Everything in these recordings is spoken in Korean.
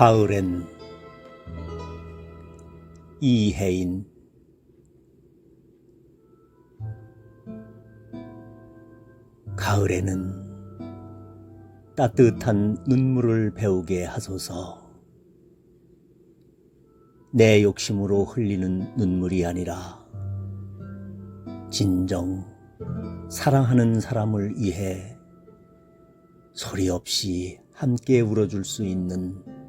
가을엔 이혜인 가을에는 따뜻한 눈물을 배우게 하소서. 내 욕심으로 흘리는 눈물이 아니라 진정 사랑하는 사람을 위해 소리 없이 함께 울어줄 수 있는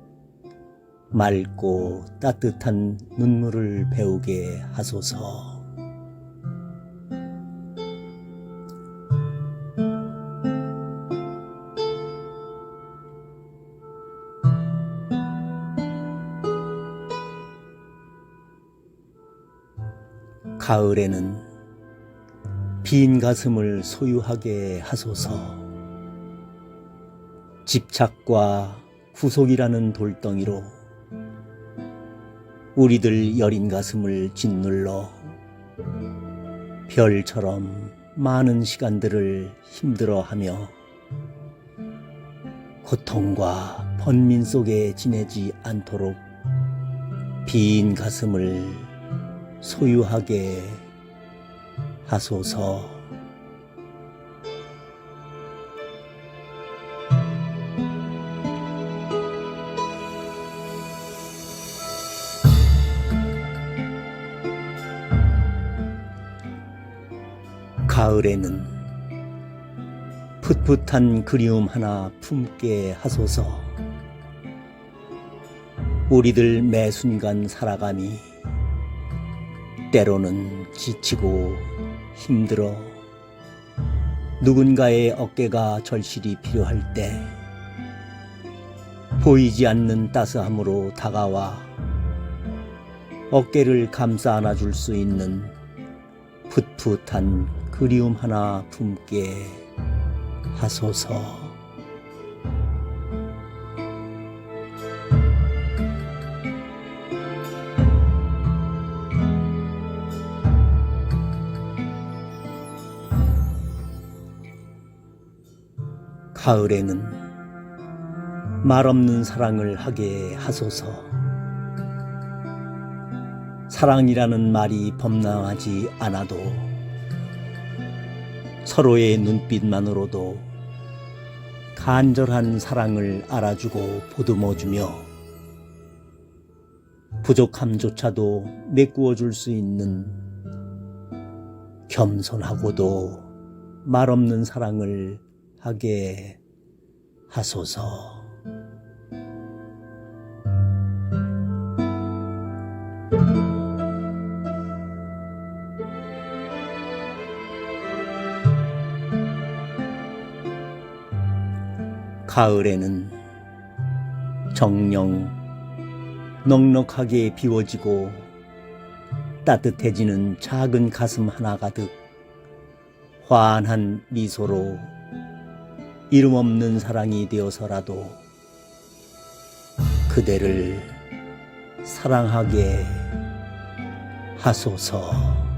맑고 따뜻한 눈물을 배우게 하소서. 가을에는 빈 가슴을 소유하게 하소서. 집착과 구속이라는 돌덩이로 우리들 여린 가슴을 짓눌러 별처럼 많은 시간들을 힘들어하며 고통과 번민 속에 지내지 않도록 빈 가슴을 소유하게 하소서. 가을에는 풋풋한 그리움 하나 품게 하소서. 우리들 매 순간 살아감이 때로는 지치고 힘들어 누군가의 어깨가 절실히 필요할 때 보이지 않는 따스함으로 다가와 어깨를 감싸 안아줄 수 있는 풋풋한 그리움 하나 품게 하소서. 가을에는 말없는 사랑을 하게 하소서. 사랑이라는 말이 범람하지 않아도 서로의 눈빛만으로도 간절한 사랑을 알아주고 보듬어주며 부족함조차도 메꾸어 줄 수 있는 겸손하고도 말없는 사랑을 하게 하소서. 가을에는 정령 넉넉하게 비워지고 따뜻해지는 작은 가슴 하나 가득 환한 미소로 이름 없는 사랑이 되어서라도 그대를 사랑하게 하소서.